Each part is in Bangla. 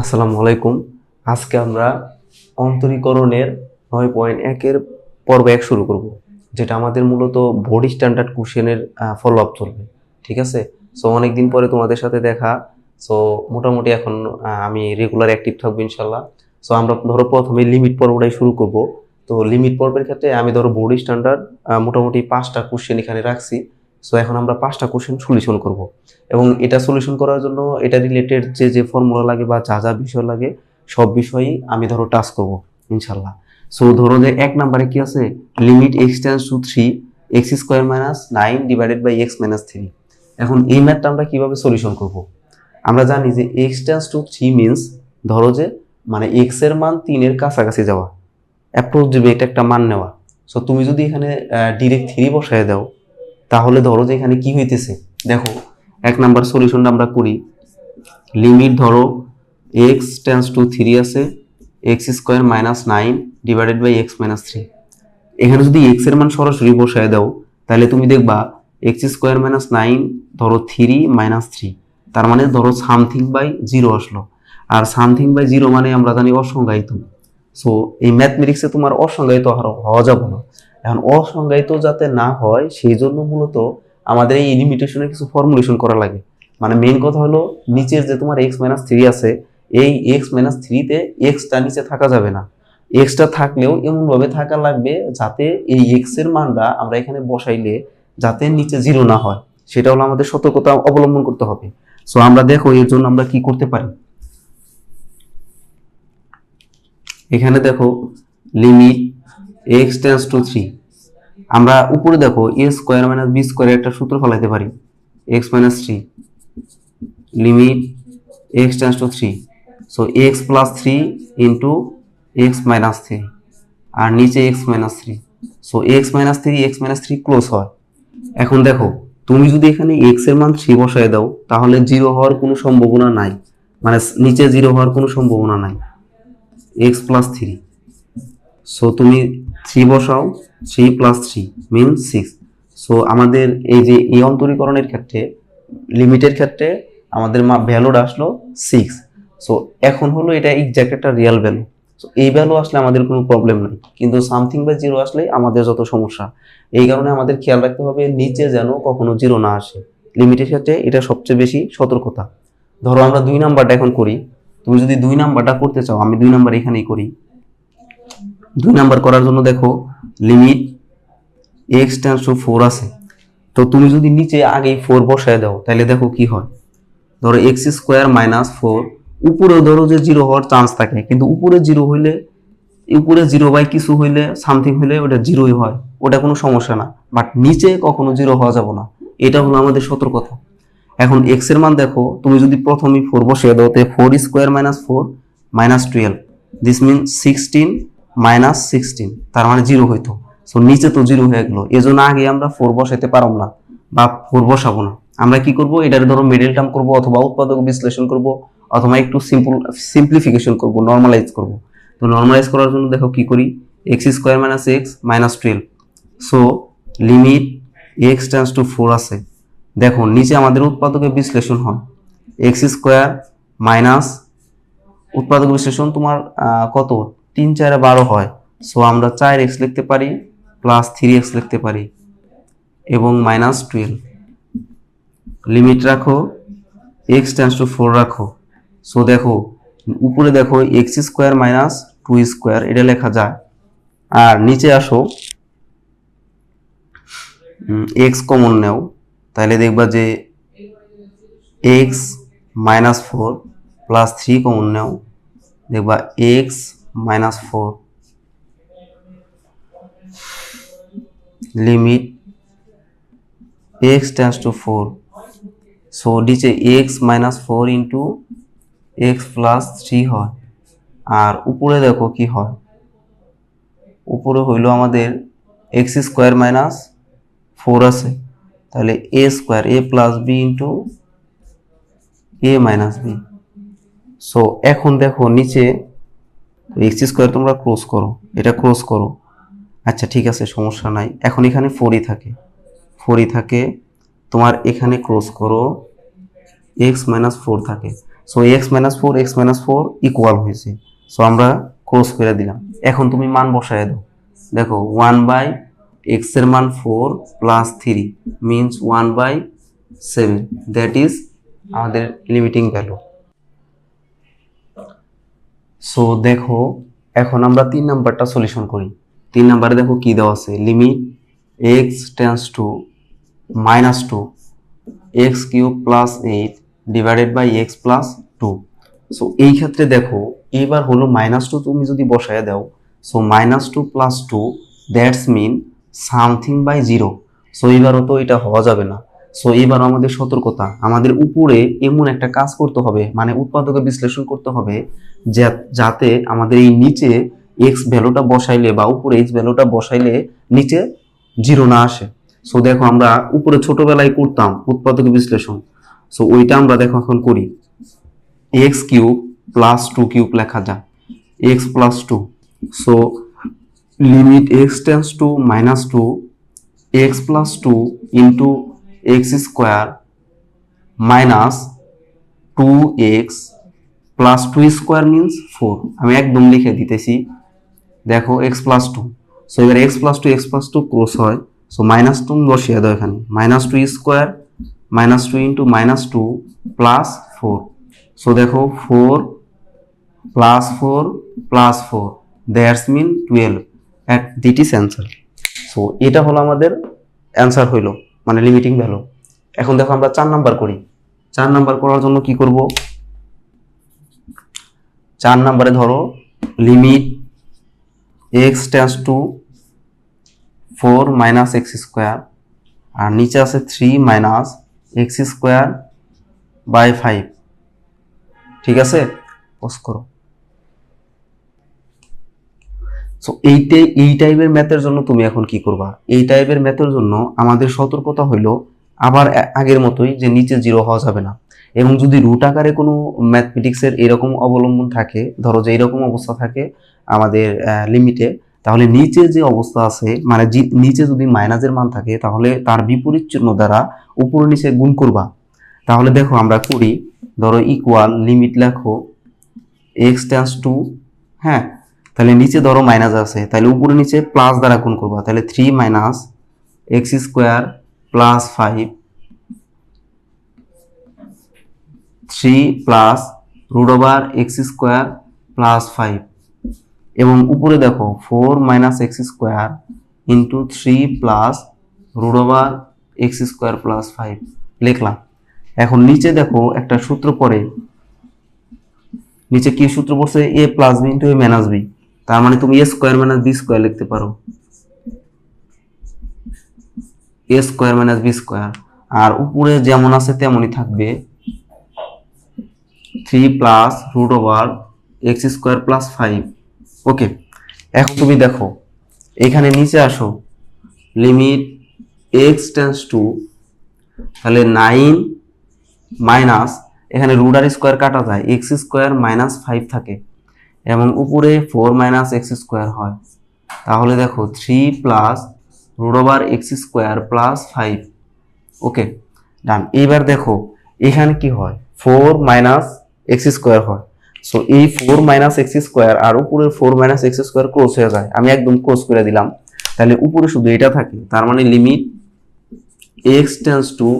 আসসালামু আলাইকুম। আজকে আমরা অন্তরীকরণের নয় পয়েন্ট একের পর্ব এক শুরু করব, যেটা আমাদের মূলত বোর্ড স্ট্যান্ডার্ড কুশনের ফলো আপ চলবে, ঠিক আছে? সো অনেক দিন পরে তোমাদের সাথে দেখা। সো মোটামুটি এখন আমি রেগুলার অ্যাক্টিভ থাকব ইনশাল্লাহ সো আমরা ধরো প্রথমে লিমিট পর্বটাই শুরু করব। তো লিমিট পর্বের ক্ষেত্রে আমি ধরো বোর্ড স্ট্যান্ডার্ড মোটামুটি পাঁচটা কোশ্চেন এখানে রাখছি। সো এখন আমরা পাঁচটা কোশ্চেন সলিউশন করব। এবং এটা সলিউশন করার জন্য এটা রিলেটেড যে যে ফর্মুলা লাগে বা যা যা বিষয় লাগে, সব বিষয়ই আমি ধরো টাচ করব, ইনশাল্লাহ। সো ধরো যে এক নম্বরে কি আছে? Limit x tends to three x square minus nine divided by x minus three এখন এই ম্যাথটা আমরা কীভাবে সলিউশন করব? আমরা জানি যে x tends to three means ধরো যে মানে এক্সের মান তিনের কাছাকাছি যাওয়া। অ্যাপ্রোক্সিমেট একটা মান নেওয়া। সো তুমি যদি এখানে ডিরেক্ট থ্রি বসায় দাও তাহলে ধরো যে এখানে কি হইতেছে? দেখো, এক নাম্বার সলিউশনটা আমরা করি। লিমিট ধরো এক্স টেন্স টু থ্রি আছে x square minus nine divided by x minus three এখানে যদি এক্সের মান সরাসরি বসায় দাও, তাহলে তুমি দেখবা এক্স স্কোয়ার মাইনাস নাইন ধরো থ্রি মাইনাস থ্রি তার মানে ধরো সামথিং বাই জিরো আসলো। আর সামথিং বাই জিরো মানে আমরা জানি অসংজ্ঞায়িত। সো এই ম্যাথমেটিক্সে তোমার অসংজ্ঞায়িত হওয়া যাবে না। এখন অসংজ্ঞায়িত যাতে না হয় সেই জন্য মূলত আমাদের এই লিমিটেশনের কিছু ফর্মুলেশন করা লাগে। মানে মেন কথা হলো নিচের যে তোমার এক্স মাইনাস থ্রি আছে, এই এক্স মাইনাস থ্রিতে এক্সটা নিচে থাকা যাবে না। এক্সটা থাকলেও এমনভাবে থাকা লাগবে যাতে এই এক্সের মানটা আমরা এখানে বসাইলে যাতে নিচে জিরো না হয়। সেটা হলো আমাদের সতর্কতা অবলম্বন করতে হবে। সো আমরা দেখো এর জন্য আমরা কি করতে পারি। এখানে দেখো limit x tends to three আমরা উপরে দেখো a square minus b square একটা সূত্র ফলাইতে পারি। X minus three limit x tends to three so x plus three into x minus three আর নিচে x minus three so x minus three x minus three close হয়। এখন দেখো, তুমি যদি এখানে এক্সের মান থ্রি বসায় দাও, তাহলে জিরো হওয়ার কোনো সম্ভাবনা নাই। মানে নিচে জিরো হওয়ার কোনো সম্ভাবনা নাই। এক্স প্লাস থ্রি সো তুমি থ্রি বসাও, three plus three mean six so আমাদের এই যে এই অন্তরীকরণের ক্ষেত্রে, লিমিটের ক্ষেত্রে আমাদের মা ভ্যালুটা আসলো সিক্স সো এখন হলো এটা এক্সাক্ট একটা রিয়েল ভ্যালু সো এই ভ্যালু আসলে আমাদের কোনো প্রবলেম নেই। কিন্তু সামথিং বাই জিরো আসলে আমাদের যত সমস্যা, এই কারণে আমাদের খেয়াল রাখতে হবে নিচে যেন কখনো জিরো না আসে। লিমিটের ক্ষেত্রে এটা সবচেয়ে বেশি সতর্কতা। ধরো আমরা দুই নাম্বারটা এখন করি। তুমি যদি দুই নাম্বারটা করতে চাও, আমি দুই নাম্বার এখানেই করি। দুই নাম্বার করার জন্য দেখো limit x tends to four আছে। তো তুমি যদি নিচে আগেই ফোর বসায় দাও, তাহলে দেখো কি হয়? ধরো এক্স স্কোয়ার মাইনাস ফোর উপরে ধরো যে জিরো হওয়ার চান্স থাকে, কিন্তু উপরে জিরো হইলে, উপরে জিরো বাই কিছু হইলে সামথিং হইলে ওটা জিরোই হয়। ওটা কোনো সমস্যা না। বাট নিচে কখনো জিরো হওয়া যাবে না। এটা হলো আমাদের সতর্কতা। এখন এক্সের মান দেখো, তুমি যদি প্রথমেই ফোর বসিয়ে দাও, তাহলে four square minus four minus twelve this mean sixteen minus sixteen, তার মানে জিরো হইতো। সো নিচে তো জিরো হয়ে গেলো। এজন্য আগে আমরা ফোর বসাইতে পারব না বা ফোর বসাবো না। আমরা কি করব? এটার ধরো মিডল টার্ম করব অথবা উৎপাদক বিশ্লেষণ করব অথবা একটু সিম্পল সিম্পলিফিকেশন করব নর্মালাইজ করব। তো নর্মালাইজ করার জন্য দেখো কি করি? X square minus x minus twelve so limit x tends to four আছে। দেখো, নিচে আমাদের উৎপাদকের বিশ্লেষণ হয়। এক্স স্কোয়ার মাইনাস উৎপাদক বিশ্লেষণ তোমার কত? তিন, চারে বারো হয়। সো আমরা চার এক্স লিখতে পারি প্লাস থ্রি এক্স লিখতে পারি, এবং মাইনাস টুয়েলভ লিমিট রাখো এক্স টেন্স টু ফোর রাখো। সো দেখো, উপরে দেখো x square minus two square এটা লেখা যায়। আর নিচে আসো এক্স কমন নেও। তাহলে দেখবা যে x minus four plus three common নেও। দেখবা x minus four. Limit x tends to four. So নিচে x minus four into x plus three হয়। আর উপরে দেখো কি হয়? উপরে হইল আমাদের এক্স স্কোয়ার মাইনাস ফোর আছে। তাহলে a square, a plus b into a minus b. So এখন দেখো নিচে এক্স স্কোয়ার তোমরা ক্লোজ করো, এটা ক্লোজ করো। আচ্ছা ঠিক আছে, সমস্যা নাই। এখন এখানে ফোরই থাকে। ফোরই থাকে, তোমার এখানে ক্লোজ করো এক্স মাইনাস ফোর থাকে। So x minus four x minus four equal হয়েছে। সো আমরা ক্লোজ করে দিলাম। এখন তুমি মান বসায় দাও। দেখো ওয়ান বাই এক্সের মান four plus three means one by seven that is আমাদের লিমিটিং ভ্যালু সো দেখো, এখন আমরা তিন নাম্বারটা সলিউশন করি। তিন নাম্বারে দেখো কি দেওয়া আছে? Limit x tends to minus two x cube plus eight divided by x plus two so এই ক্ষেত্রে দেখো, এবার হলো মাইনাস টু তুমি যদি বসায় দাও so minus two plus two that's mean something by zero so এবারও তো এটা হওয়া যাবে না। সো এবার আমাদের সতর্কতা। আমাদের উপরে এমন একটা কাজ করতে হবে মানে উৎপাদকে বিশ্লেষণ করতে হবে যাতে আমাদের এই নিচে এক্স ভ্যালুটা বসাইলে বা উপরে এক্স ভ্যালুটা বসাইলে নিচে জিরো না আসে। সো দেখো আমরা উপরে ছোটবেলায় করতাম উৎপাদক বিশ্লেষণ। সো ওইটা আমরা দেখো এখন করি। X cube plus two cube লেখা যায় x plus two so limit x tends to minus two x plus two into x square minus two x plus two square means four. আমি একদম লিখে দিতেছি। দেখো, এক্স প্লাস টু। সো এবার x plus two, x plus two cross হয়। সো মাইনাস টু বসিয়ে দাও এখানে। Minus two square, minus two into minus two plus four. So দেখো, four plus four plus four. That's mean twelve at that is answer so এটা হলো আমাদের অ্যান্সার হইল। মানে লিমিটিং ভ্যালু এখন দেখো আমরা চার নাম্বার করি। চার নাম্বার করার জন্য কি করব? চার নাম্বারে ধরো limit x tends to four minus x square আর নিচে আছে three minus x square by five ঠিক আছে? পোস্ট করো। সো এইটাই এই টাইপের ম্যাথের জন্য তুমি এখন কি করবা? এই টাইপের ম্যাথের জন্য আমাদের সতর্কতা হইল আবার আগের মতোই যে নিচে জিরো হওয়া যাবে না। এবং যদি রুট আকারে কোনো ম্যাথমেটিক্সের এরকম অবলম্বন থাকে, ধরো যে এরকম অবস্থা থাকে আমাদের লিমিটে তাহলে নিচে যে অবস্থা আছে মানে নিচে যদি মাইনাসের মান থাকে, তাহলে তার বিপরীত চিহ্ন দ্বারা উপর নিচে গুণ করবা। তাহলে দেখো আমরা করি, ধরো ইকুয়াল লিমিট লেখো এক্স টেন্স টু হ্যাঁ তাহলে নিচে ধরো মাইনাস আছে, তাহলে উপরে নিচে প্লাস দ্বারা গুণ করবা, তাহলে three minus x square plus five three plus root over x square plus five এবং উপরে দেখো four minus x square into three plus root over x square plus five লিখলাম। এখন নিচে দেখো একটা সূত্র পড়ে, নিচে কি সূত্র পড়ছে? A plus b into a minus b তার মানে তুমি a square minus b square লিখতে পারো। A square minus b square আর উপরে যেমন আছে তেমনই থাকবে। Three plus root over x square plus five okay এখন তুমি দেখো, এখানে নিচে আসো। লিমিট এক্স টেন্স টু তাহলে নাইন মাইনাস এখানে রুট আর স্কোয়ার কাটা যায় এক্স স্কোয়ার মাইনাস ফাইভ থাকে। এবং উপরে ফোর মাইনাস এক্স স্কোয়ার হয়। তাহলে দেখো three plus root over x square plus five. Okay, done. এইবার দেখো, এখানে কি হয়? ফোর মাইনাস এক্স স্কোয়ার হয়। সো এই ফোর মাইনাস এক্স স্কোয়ার আর উপরের four minus x square close হয়ে যায়। আমি একদম ক্লোজ করে দিলাম। তাহলে উপরে শুধু এটা থাকে, তার মানে limit x tends to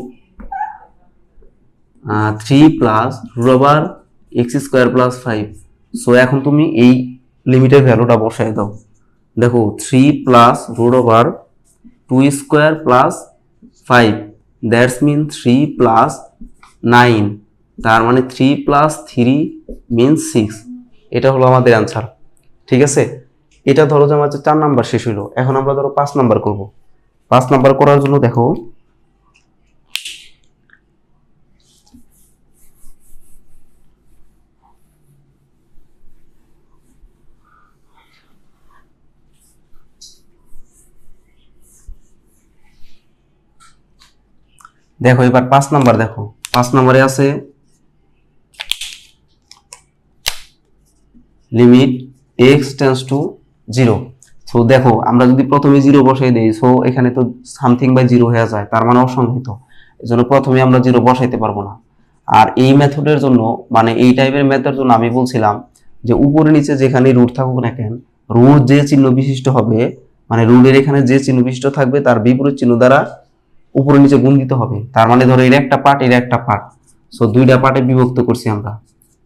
three plus root over x square plus five. So এখন তুমি এই লিমিটের ভ্যালুটা বসায় দাও। দেখো three plus root over two square plus five that's mean three plus nine তার মানে three plus three mean six এটা হলো আমাদের অ্যান্সার ঠিক আছে? এটা ধরো যে আমাদের চার নাম্বার শেষ হলো এখন আমরা ধরো পাঁচ নাম্বার করব। পাঁচ নাম্বার করার জন্য দেখো দেখো, এবার পাঁচ নাম্বার দেখো। পাঁচ নাম্বারে আছে limit x tends to zero so দেখো, আমরা যদি প্রথমে জিরো বসাই দিই সো এখানে তো সামথিং বাই জিরো হয়ে যায়, তার মানে অসংহিত। এই জন্য প্রথমে আমরা জিরো বসাইতে পারব না। আর এই মেথডের জন্য মানে এই টাইপের মেথডের জন্য আমি বলছিলাম যে, উপরে নিচে যেখানে রুট থাকুক না কেন রুট যে চিহ্ন বিশিষ্ট হবে মানে রুটের এখানে যে চিহ্ন বিশিষ্ট থাকবে, তার বিপরীত চিহ্ন দ্বারা উপরে নিচে গুণ দিতে হবে। তার মানে ধরো এর একটা পার্ট এর একটা পার্ট সো দুইটা পার্টে বিভক্ত করছি আমরা।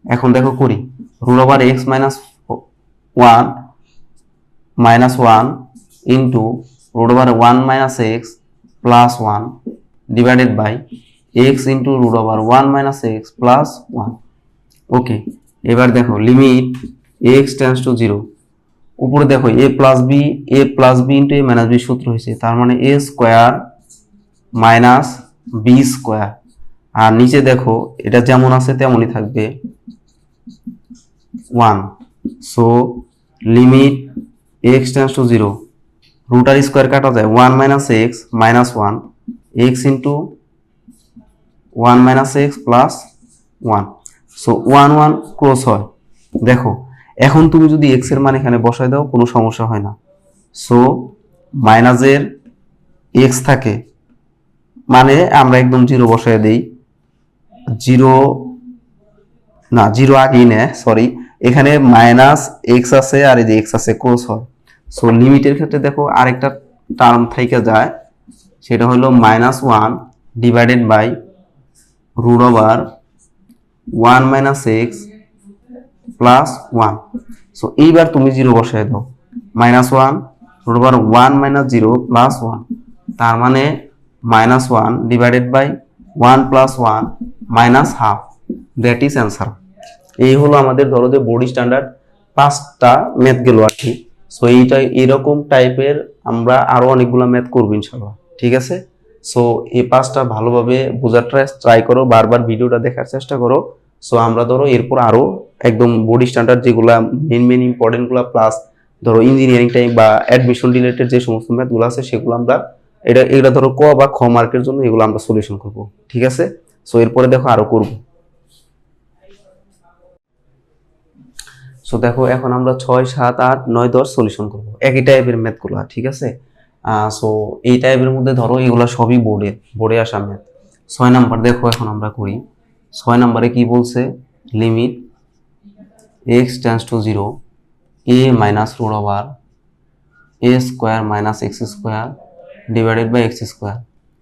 এখন দেখো করি। Root over x minus one minus one into root over one minus x plus one divided by x into root over one minus x plus one okay এবার দেখো limit x tends to zero উপরে দেখো a plus b a plus b into a minus b সূত্র হয়েছে। তার মানে a square minus b square. আর নিচে দেখো, এটা যেমন আছে তেমনই থাকবে। One. So, limit x tends to zero rotor square কাটা যায়। One minus x minus one. X into one minus x plus one. So, one one cross হয়। দেখো, এখন তুমি যদি এক্সের মান এখানে বসায় দাও, কোনো সমস্যা হয় না। সো, মাইনাসের এক্স থাকে। মানে আমরা একদম জিরো বসায় দেই। জিরো, না, জিরো আগেই নেয় সরি এখানে মাইনাস এক্স আছে আর এই যে এক্স আছে ক্রস হয়। সো লিমিটের ক্ষেত্রে দেখো আরেকটা টার্ম থেকে যায়, সেটা হলো minus one divided by root over one minus x plus one so এইবার তুমি জিরো বসায় দাও। Minus one root over one minus zero plus one তার মানে minus one divided by one plus one minus half that is answer এই হলো আমাদের ধরো যে বোর্ড স্ট্যান্ডার্ড পাঁচটা ম্যাথ গেল আর কি। সো এইটা এরকম টাইপের আমরা আরও অনেকগুলো ম্যাথ করব ইনশাল্লাহ ঠিক আছে? সো এই পাঁচটা ভালোভাবে বোঝার ট্রাই করো, বারবার ভিডিওটা দেখার চেষ্টা করো। সো আমরা ধরো এরপর আরও একদম বোর্ড স্ট্যান্ডার্ড যেগুলা মেন মেন ইম্পর্টেন্টগুলা প্লাস ধরো ইঞ্জিনিয়ারিং টাইপ বা অ্যাডমিশন রিলেটেড যে সমস্ত ম্যাথগুলো আছে সেগুলো আমরা এটা এটা ধরো ক বা খ মার্কের জন্য এগুলো আমরা সলিউশন করব, ঠিক আছে? সো এরপরে দেখো আরও করব। সো দেখো এখন আমরা ছয়, সাত, আট, নয়, দশ সলিউশন করব। একই টাইপের ম্যাথগুলো ঠিক আছে? সো এই টাইপের মধ্যে ধরো এগুলো সবই বোর্ডের বোর্ডে আসা ম্যাথ ছয় নাম্বার দেখো এখন আমরা করি। ছয় নাম্বারে কি বলছে? Limit x tends to zero a minus root over a square minus x square divided by x square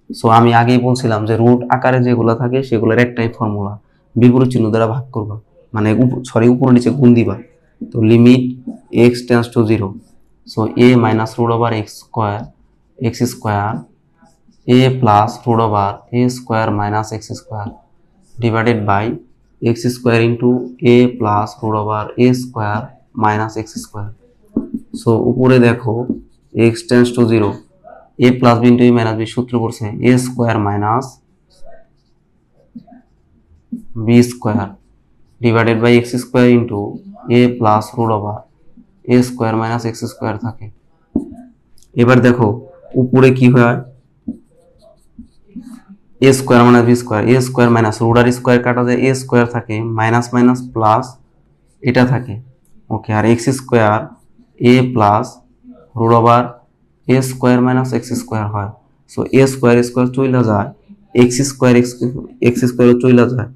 so আমি আগেই বলছিলাম যে রুট আকারে যেগুলো থাকে সেগুলোর একটাই ফর্মুলা বিপরীত চিহ্ন দ্বারা ভাগ করবা। মানে সরি উপর নিচে গুণ দিবা। তো limit x tends to zero so a minus root over x square x square a plus root over a square minus x square divided by x square into a plus root over a square minus x square so উপরে দেখো x tends to zero a plus b minus b সূত্র করছে a square minus b square divided by x square into a plus root over a square minus x square থাকে। এবার দেখো, উপরে কি হয়? A square minus b square, a square minus root square কাটা যায়, এ স্কোয়ার থাকে, মাইনাস মাইনাস প্লাস এটা থাকে। Okay, R x square a plus root over a square minus x square হয়। সো এ স্কোয়ার স্কোয়ার চইলা যায় x square x x square চইলা যায়।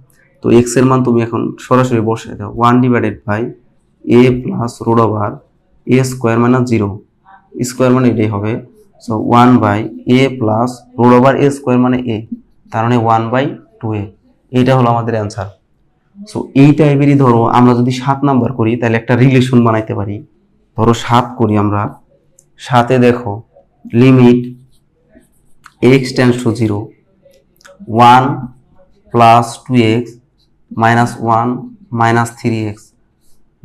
তো এক্সের মান তুমি এখন সরাসরি বসে দাও। One divided by a plus root over a square minus zero square মানে এটাই হবে। So one by a plus root over a square মানে এ তার মানে ওয়ান বাই টু এ এইটা হলো আমাদের অ্যান্সার সো এই টাইপেরই ধরো, আমরা যদি সাত নাম্বার করি, তাহলে একটা রিলেশন বানাইতে পারি। ধরো সাত করি আমরা। সাতে দেখো limit x tends to zero one plus two x minus one minus three x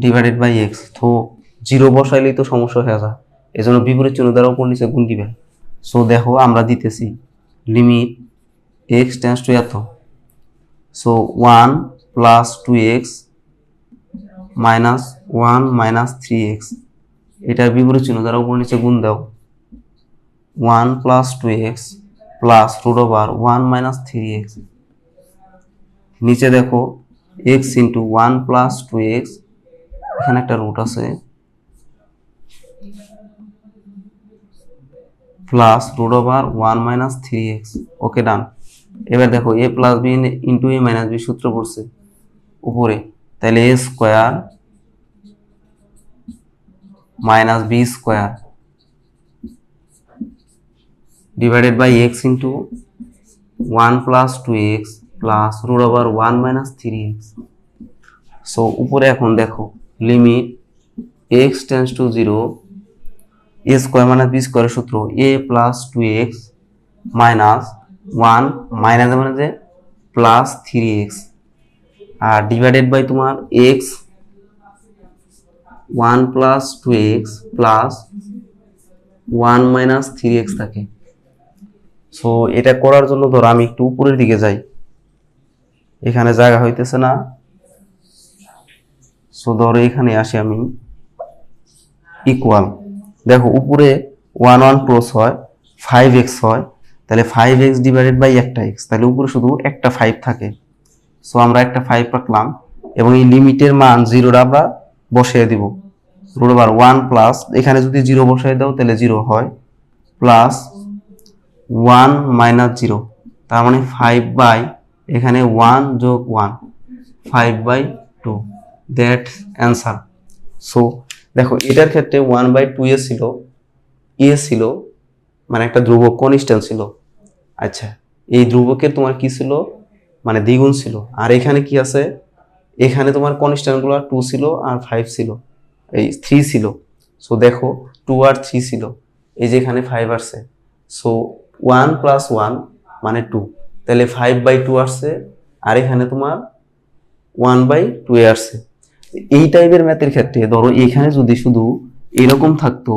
divided by x তো জিরো বসাইলেই তো সমস্যা হয়ে যায়। এই জন্য বিপরীত চিহ্ন দ্বারা উপর নিচে গুণ দিবে সো দেখো, আমরা দিতেছি লিমিট এক্স টেন্স টু এত। So one plus two x minus one minus three x এটার বিপরীত চিহ্ন দ্বারা উপর নিচে গুণ দাও। One plus two x plus root over one minus three x নিচে দেখো x into one plus two x এখানে একটা রুট আছে। Plus root over one minus three x okay done এবার দেখো a plus b into a minus b সূত্র পড়ছে উপরে। তাহলে a square minus b square divided by x into one plus two x plus root over one minus three x so উপরে এখন দেখো limit x tends to zero a square minus b স্কোয়ারের সূত্র a plus two x minus one minus মানে যে প্লাস থ্রি এক্স আর ডিভাইডেড বাই তোমার x one plus two x plus one minus three x থাকে। সো এটা করার জন্য ধরো আমি একটু উপরের দিকে যাই। এখানে জায়গা হইতেছে না। সো ধরো এখানে আসি আমি। ইকুয়াল দেখো, উপরে ওয়ান ওয়ান ক্রস হয়, ফাইভ এক্স হয়। তাহলে ফাইভ এক্স ডিভাইডেড বাই একটা এক্স। তাহলে উপরে শুধু একটা ফাইভ থাকে। সো আমরা একটা ফাইভ রাখলাম এবং এই লিমিটের মান জিরোটা আমরা বসিয়ে দিব। রুট ওভার ওয়ান প্লাস এখানে যদি জিরো বসিয়ে দাও, তাহলে জিরো হয়। প্লাস ওয়ান মাইনাস জিরো তার মানে ফাইভ বাই এখানে ওয়ান যোগ one five by two that answer so দেখো, এটার ক্ষেত্রে ওয়ান বাই টু এ ছিল এ ছিল মানে একটা ধ্রুবক কনিস্ট্যান্ট ছিল। আচ্ছা এই ধ্রুবকের তোমার কি ছিল? মানে দ্বিগুণ ছিল। আর এখানে কি আছে? এখানে তোমার কনিস্ট্যান্টগুলো টু ছিল আর ফাইভ ছিল। এই থ্রি ছিল। সো দেখো টু আর থ্রি ছিল। এই যে এখানে ফাইভ আসছে। সো ওয়ান প্লাস ওয়ান মানে টু তাহলে ফাইভ বাই টু আসছে আর এখানে তোমার ওয়ান বাই টু এ আসছে। এই টাইপের ম্যাথের ক্ষেত্রে ধরো, এখানে যদি শুধু এরকম থাকতো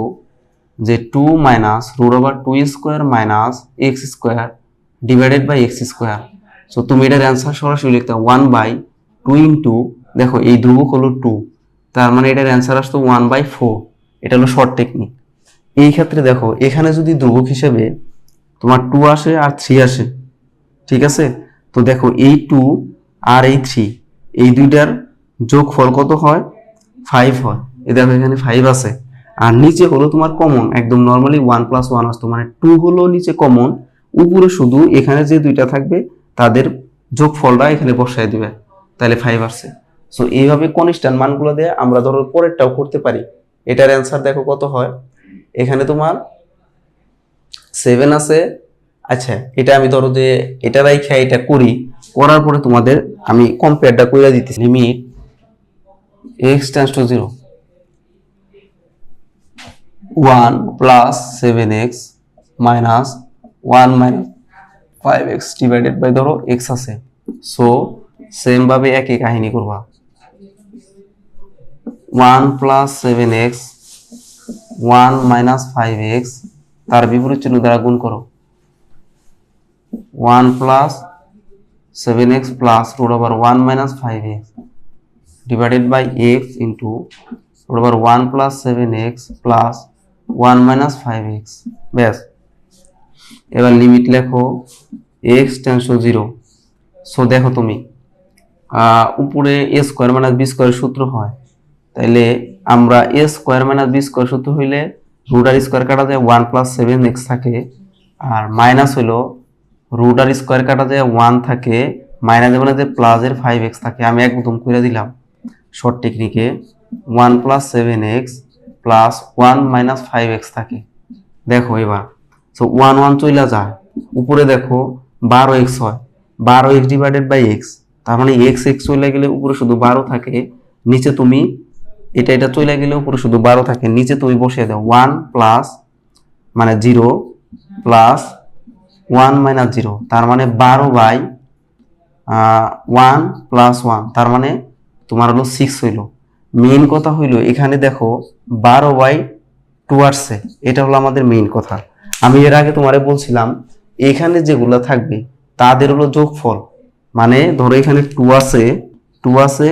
যে two minus root over two square minus x square divided by x square so তুমি এটার অ্যান্সার সরাসরি লিখতে ওয়ান বাই টু ইন্টু দেখো এই ধ্রুবক হলো টু তার মানে এটার অ্যান্সার আসতো ওয়ান বাই ফোর এটা হলো শর্ট টেকনিক এই ক্ষেত্রে দেখো, এখানে যদি ধ্রুবক হিসেবে তোমার টু আসে আর থ্রি আসে, ঠিক আছে? তো দেখো এই টু আর এই থ্রি এই দুইটার যোগফল কত হয়? ফাইভ হয়। এ দেখো এখানে ফাইভ আছে। আর নিচে হলো তোমার কমন একদম নর্মালি ওয়ান প্লাস ওয়ান আসতো মানে টু হলো নিচে কমন উপরে শুধু এখানে যে দুইটা থাকবে, তাদের যোগফলটা এখানে বসায় দিবে। তাহলে ফাইভ আসছে সো এইভাবে কনিস্ট্যান্ট মানগুলো দিয়ে আমরা ধরো পরেরটাও করতে পারি। এটার অ্যান্সার দেখো কত হয়। এখানে তোমার সেভেন আছে আচ্ছা এটা আমি ধরো যে এটা রাইখা এটা করি। করার পরে তোমাদের আমি কম্পেয়ারটা করে দিতেছি। Limit x tends to zero one plus seven x minus one minus five x divided by ধরো এক্স আছে সো সেম ভাবে একই কাহিনী করবা। One plus seven x, one minus five x, তার বিপরীত চিহ্ন দ্বারা গুণ করো। One plus seven x plus root over one minus five x divided by x into root over one plus seven x plus one minus five x. ব্যাস। এবার লিমিট লেখো, এক্স টেন্স জিরো। সো দেখো তুমি। উপরে a square minus b square সূত্র হয়। তাইলে আমরা a square minus b square সূত্র হইলে রুট আর স্কোয়ার কাটা যায় ওয়ান প্লাস সেভেন এক্স থাকে। আর মাইনাস হইল রুট আর স্কোয়ার কাটা যায় ওয়ান থাকে মাইনাস যে প্লাসের ফাইভ এক্স থাকে। আমি একদম করে দিলাম short টেকনিকে one plus seven x plus one minus five x থাকে। দেখো এবার। সো ওয়ান ওয়ান চইলা যায়। উপরে দেখো বারো এক্স হয়। বারো এক্স ডিভাইডেড বাই এক্স তার মানে এক্স এক্স চলে গেলে উপরে শুধু বারো থাকে, নিচে তুমি এটা এটা চলে গেলে উপরে শুধু বারো থাকে, নিচে তুমি বসিয়ে দাও ওয়ান প্লাস মানে zero plus one minus zero তার মানে বারো বাই ওয়ান প্লাস ওয়ান তার মানে তোমার হলো সিক্স হইল। মেইন কথা হইল, এখানে দেখো বারো বাই টু আসছে, এটা হলো আমাদের মেইন কথা। আমি এর আগে তোমারে বলছিলাম, এখানে যেগুলো থাকবে, তাদের হলো যোগফল। মানে ধরো এখানে টু আছে টু আছে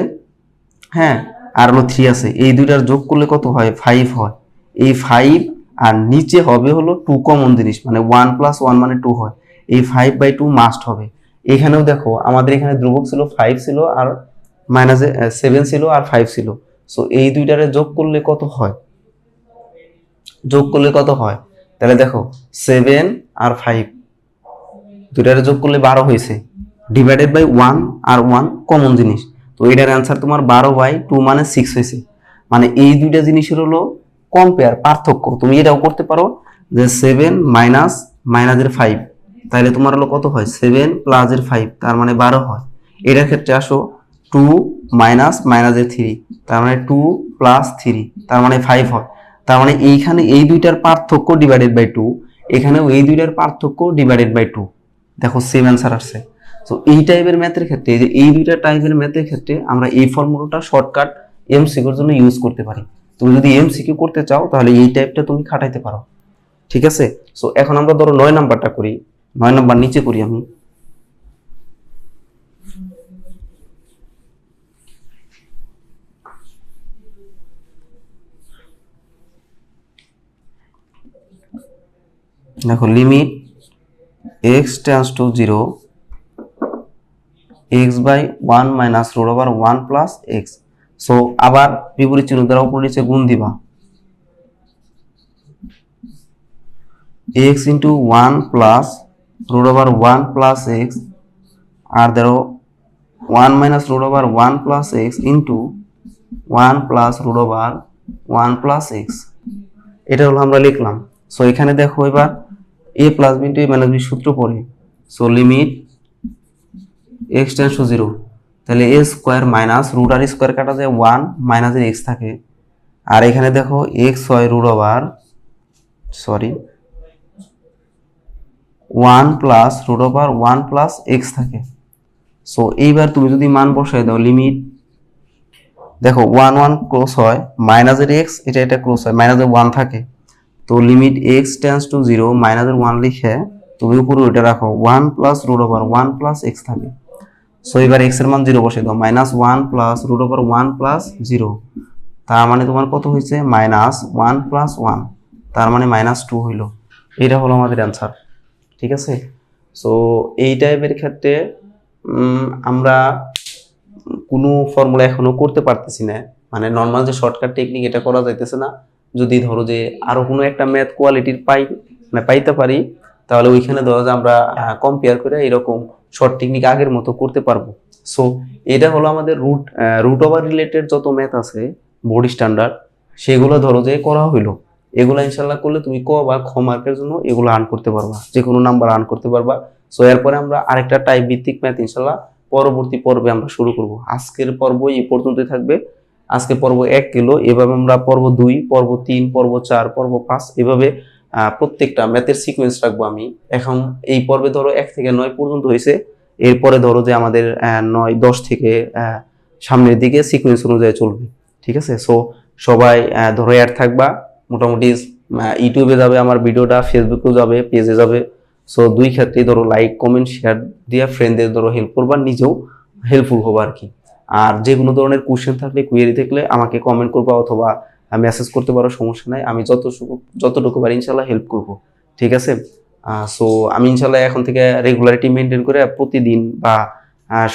হ্যাঁ আর হলো থ্রি আছে। এই দুইটার যোগ করলে কত হয়? ফাইভ হয়। এই ফাইভ আর নিচে হবে হলো টু কমন জিনিস মানে ওয়ান প্লাস ওয়ান মানে টু হয়। এই ফাইভ বাই টু মাস্ট হবে। এখানেও দেখো, আমাদের এখানে ধ্রুবক ছিল ফাইভ ছিল আর মাইনাসে সেভেন ছিল আর ফাইভ ছিল। সো এই দুইটারে যোগ করলে কত হয়? যোগ করলে কত হয়? তাহলে দেখো সেভেন আর ফাইভ দুইটারে যোগ করলে বারো হয়েছে। ডিভাইডেড বাই ওয়ান আর ওয়ান কমন জিনিস। তো এটার অ্যান্সার তোমার বারো বাই টু মানে সিক্স হয়েছে। মানে এই দুইটা জিনিসের হলো কম্পেয়ার পার্থক্য। তুমি এটাও করতে পারো যে সেভেন মাইনাস মাইনাসের ফাইভ তাহলে তোমার হলো কত হয়? সেভেন প্লাসের ফাইভ তার মানে বারো হয়। এটার ক্ষেত্রে আসো টু মাইনাস মাইনাসের থ্রি তার মানে টু প্লাস থ্রি তার মানে ফাইভ হয়। তার মানে এইখানে এই দুইটার পার্থক্য ডিভাইডেড বাই টু এখানেও এই দুইটার পার্থক্য ডিভাইডেড বাই টু দেখো সেম অ্যান্সার আসছে। তো এই টাইপের ম্যাথের ক্ষেত্রে, এই যে এই দুইটা টাইপের ম্যাথের ক্ষেত্রে আমরা এই ফর্মুলাটা শর্টকাট এমসিকিউর জন্য ইউজ করতে পারি। তুমি যদি এমসিকিউ করতে চাও, তাহলে এই টাইপটা তুমি খাটাইতে পারো। ঠিক আছে? সো এখন আমরা ধরো নয় নাম্বারটা করি। নয় নাম্বার নিচে করি আমি। দেখো limit x tends to zero x by one minus root over one plus x so আবার বিপরীত চিহ্ন দ্বারা উপর নিচে গুণ দিবা। X into one plus root over one plus x আর ধরো one minus root over one plus x into one plus root over one plus x এটা হলো আমরা লিখলাম। সো এখানে দেখো এবার a plus b into a minus b সূত্র পড়ে। So limit x tends to zero তাহলে এ স্কোয়ার মাইনাস রুট আর স্কোয়ার কাটা যায় ওয়ান মাইনাসের এক্স থাকে। আর এখানে দেখো এক্স হয় root over sorry one plus root over one plus x থাকে। সো এইবার তুমি যদি মান বসাই দাও লিমিট দেখো ওয়ান ওয়ান ক্লোজ হয় মাইনাসের এক্স এটা এটা ক্লোজ হয় মাইনাসের ওয়ান থাকে। তো limit x tends to zero মাইনাসের ওয়ান লিখে তুমি উপরে ওইটা রাখো one plus root over one plus x থাকে। সো এবার এক্সের মান জিরো বসে দাও। Minus one plus root over one plus zero তার মানে তোমার কত হয়েছে? মাইনাস ওয়ান প্লাস ওয়ান তার মানে মাইনাস টু হইল। এটা হলো আমাদের অ্যান্সার ঠিক আছে? সো এই টাইপের ক্ষেত্রে আমরা কোনো ফর্মুলা এখনও করতে পারতেছি না। মানে নর্মাল যে শর্টকাট টেকনিক এটা করা যাইতেছে না। যদি ধরো যে আরও কোনো একটা ম্যাথ কোয়ালিটির পাই মানে পাইতে পারি, তাহলে ওইখানে ধরো যে আমরা কম্পেয়ার করে এরকম শর্ট টেকনিক আগের মতো করতে পারব। সো এটা হলো আমাদের রুট রুট ওভার রিলেটেড যত ম্যাথ আছে বোর্ড স্ট্যান্ডার্ড সেগুলো ধরো যে করা হইল। এগুলো ইনশাল্লাহ করলে তুমি ক বা খ মার্কের জন্য এগুলো আর্ন করতে পারবা। যে কোনো নাম্বার আর্ন করতে পারবা। সো এরপরে আমরা আরেকটা টাইপ ভিত্তিক ম্যাথ ইনশাল্লাহ পরবর্তী পর্বে আমরা শুরু করব। আজকের পর্ব এই পর্যন্তই থাকবে। আজকে পর্ব এক কিলো এভাবে আমরা পর্ব দুই, পর্ব তিন, পর্ব চার, পর্ব পাঁচ এভাবে প্রত্যেকটা ম্যাথের সিকোয়েন্স রাখব আমি। এখন এই পর্বে ধরো এক থেকে নয় পর্যন্ত হয়েছে। এরপরে ধরো যে আমাদের নয়, দশ থেকে সামনের দিকে সিকোয়েন্স অনুযায়ী চলবে। ঠিক আছে? সো সবাই ধরো অ্যাড থাকবা। মোটামুটি ইউটিউবে যাবে আমার ভিডিওটা ফেসবুকেও যাবে পেজে যাবে। সো দুই ক্ষেত্রেই ধরো লাইক কমেন্ট শেয়ার দিয়ে ফ্রেন্ডদের ধরো হেল্প করবা, নিজেও হেল্পফুল হব আর কি। আর যে কোনো ধরনের কোশ্চেন থাকলে কুয়েরি থাকলে আমাকে কমেন্ট করবা অথবা মেসেজ করতে পারো সমস্যা নাই। আমি যতটুকু যতটুকু পারি ইনশাল্লাহ হেল্প করব। ঠিক আছে? সো আমি ইনশাল্লাহ এখন থেকে রেগুলারিটি মেনটেন করে প্রতিদিন বা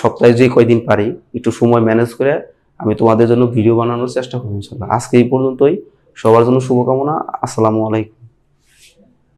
সপ্তাহে যে কয়দিন পারি, একটু সময় ম্যানেজ করে আমি তোমাদের জন্য ভিডিও বানানোর চেষ্টা করব ইনশাল্লাহ আজকে এই পর্যন্তই। সবার জন্য শুভকামনা। আসসালামু আলাইকুম।